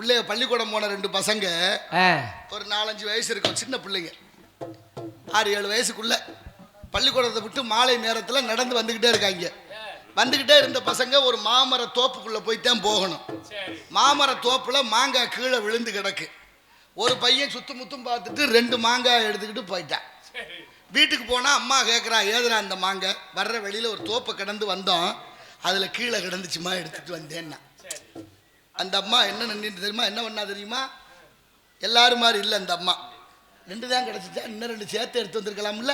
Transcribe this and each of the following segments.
பிள்ளைய பள்ளிக்கூடம் போன ரெண்டு பசங்க ஒரு நாலஞ்சு வயசு இருக்கும் சின்ன பிள்ளைங்க. ஆறு ஏழு வயசுக்குள்ள பள்ளிக்கூடத்தை விட்டு மாலை நேரத்தில் நடந்து வந்துக்கிட்டே இருக்காங்க. வந்துக்கிட்டே இருந்த பசங்க ஒரு மாமர தோப்புக்குள்ளே போய்த்தான் போகணும். மாமர தோப்பில் மாங்காய் கீழே விழுந்து கிடக்கு. ஒரு பையன் சுத்து முத்தும் பார்த்துட்டு ரெண்டு மாங்காய் எடுத்துக்கிட்டு போயிட்டான். வீட்டுக்கு போனால் அம்மா கேட்குறா ஏதுடா அந்த மாங்காய்? வர்ற வெளியில் ஒரு தோப்பை கிடந்து வந்தோம். அதில் கீழே கிடந்துச்சுமா எடுத்துகிட்டு வந்தேன்னா. அந்த அம்மா என்ன நின்று தெரியுமா? என்ன பண்ணா தெரியுமா? எல்லாரும் மாதிரி இல்லை அந்த அம்மா. ரெண்டு தான் கிடச்சிச்சா? இன்னும் ரெண்டு சேர்த்து எடுத்து வந்திருக்கலாம்ல?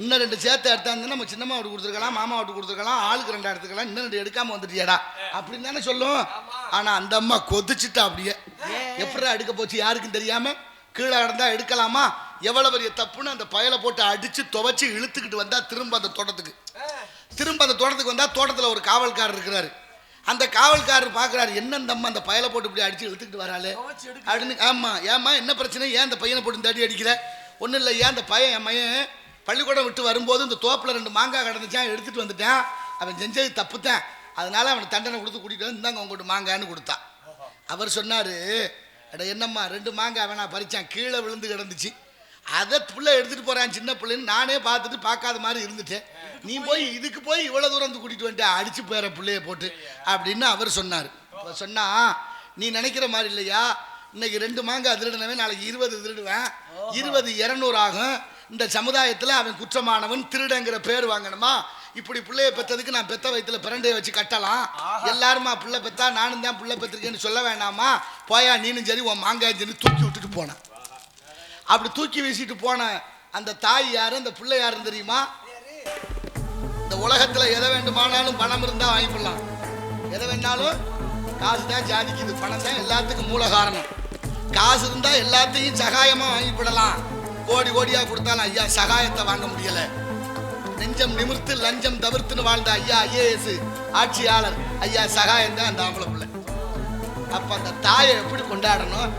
இன்னும் ரெண்டு சேர்த்து எடுத்தாந்து நம்ம சின்னம்மா விட்டு கொடுத்துருக்கலாம் மாமா விட்டு கொடுத்துருக்கலாம் ஆளுக்கு ரெண்டா எடுத்துக்கலாம் இன்னும் ரெண்டு எடுக்காமல் வந்துட்டியாடா. அப்படின்னு தானே சொல்லும். ஆனால் அந்த அம்மா கொதிச்சுட்டா அப்படியே. எப்படா எடுக்க போச்சு யாருக்கும் தெரியாமல் கீழே கிடந்தா எடுக்கலாமா? எவ்வளோ பெரிய தப்புன்னு அந்த பயலை போட்டு அடித்து துவைச்சி இழுத்துக்கிட்டு வந்தால் திரும்ப அந்த தோட்டத்துக்கு. திரும்ப அந்த தோட்டத்துக்கு வந்தால் தோட்டத்தில் ஒரு காவல்காரர் இருக்கிறாரு. அந்த காவல்காரர் பார்க்குறாரு என்ன அம்மா அந்த பயலை போட்டு இப்படி அடிச்சு இழுத்துக்கிட்டு வராளே? அப்படின்னு ஆமா ஏம்மா என்ன பிரச்சனை? ஏன் அந்த பையனை போட்டு அடி அடிக்கிற? ஒன்றும் இல்லை ஏன் அந்த பையன் என் பையன் பள்ளிக்கூடம் விட்டு வரும்போது இந்த தோப்பில் ரெண்டு மாங்காய் கிடந்துச்சான் எடுத்துட்டு வந்துட்டான். அவன் செஞ்சது தப்பு தான் அதனால அவனுக்கு தண்டனை கொடுத்து கூட்டிட்டு வந்து இந்தாங்க உங்கள்கிட்ட மாங்கான்னு கொடுத்தான். அவர் சொன்னாரு அட என்னம்மா ரெண்டு மாங்காய் அவனா பறிச்சான் கீழே விழுந்து கிடந்துச்சு. அதை புள்ள எடுத்துட்டு போறான் சின்ன பிள்ளைன்னு நானே பார்த்துட்டு பார்க்காத மாதிரி இருந்துட்டேன். நீ போய் இதுக்கு போய் இவ்வளவு தூரம் வந்து கூட்டிட்டு வந்துட்டு அடிச்சு போயிற பிள்ளைய போட்டு அப்படின்னு அவர் சொன்னார். சொன்னா நீ நினைக்கிற மாதிரி இல்லையா? இன்னைக்கு ரெண்டு மாங்காய் திருடினவன் நாளைக்கு இருபது திருடுவேன். இருபது இரநூறு ஆகும். இந்த சமுதாயத்தில் அவன் குற்றமானவன் திருடங்கிற பேர் வாங்கணுமா? இப்படி பிள்ளைய பெற்றதுக்கு நான் பெத்த வயித்துல பிரண்டையை வச்சு கட்டலாம். எல்லாருமா பிள்ளை பெத்தா? நானும் தான் பிள்ளை பெற்றிருக்கேன்னு சொல்ல வேண்டாமா போயா நீனும் சரி உன் மாங்காய் சரி தூக்கி விட்டுட்டு போனேன். அப்படி தூக்கி வீசிட்டு போன அந்த தாய் யாரு அந்த பிள்ளை யாருன்னு தெரியுமா? இந்த உலகத்துல எதை வேண்டுமானாலும் பணம் இருந்தா வாங்கிக்கலாம் எதை வேணாலும் காசு தான் ஜாதிக்குது பணம் தான் எல்லாத்துக்கும் மூல காரணம். காசு இருந்தா எல்லாத்தையும் சகாயமா வாங்கிவிடலாம். கோடி கோடியா கொடுத்தாலும் ஐயா சகாயத்தை வாங்க முடியல. நெஞ்சம் நிமிர்த்து லஞ்சம் தவிர்த்துன்னு வாழ்ந்த ஐயா ஐஏஎஸ் ஆட்சியாளர். ஐயா சகாயம் தான் அந்த ஆம்பளை பிள்ளை. அப்ப அந்த தாயை எப்படி கொண்டாடணும்?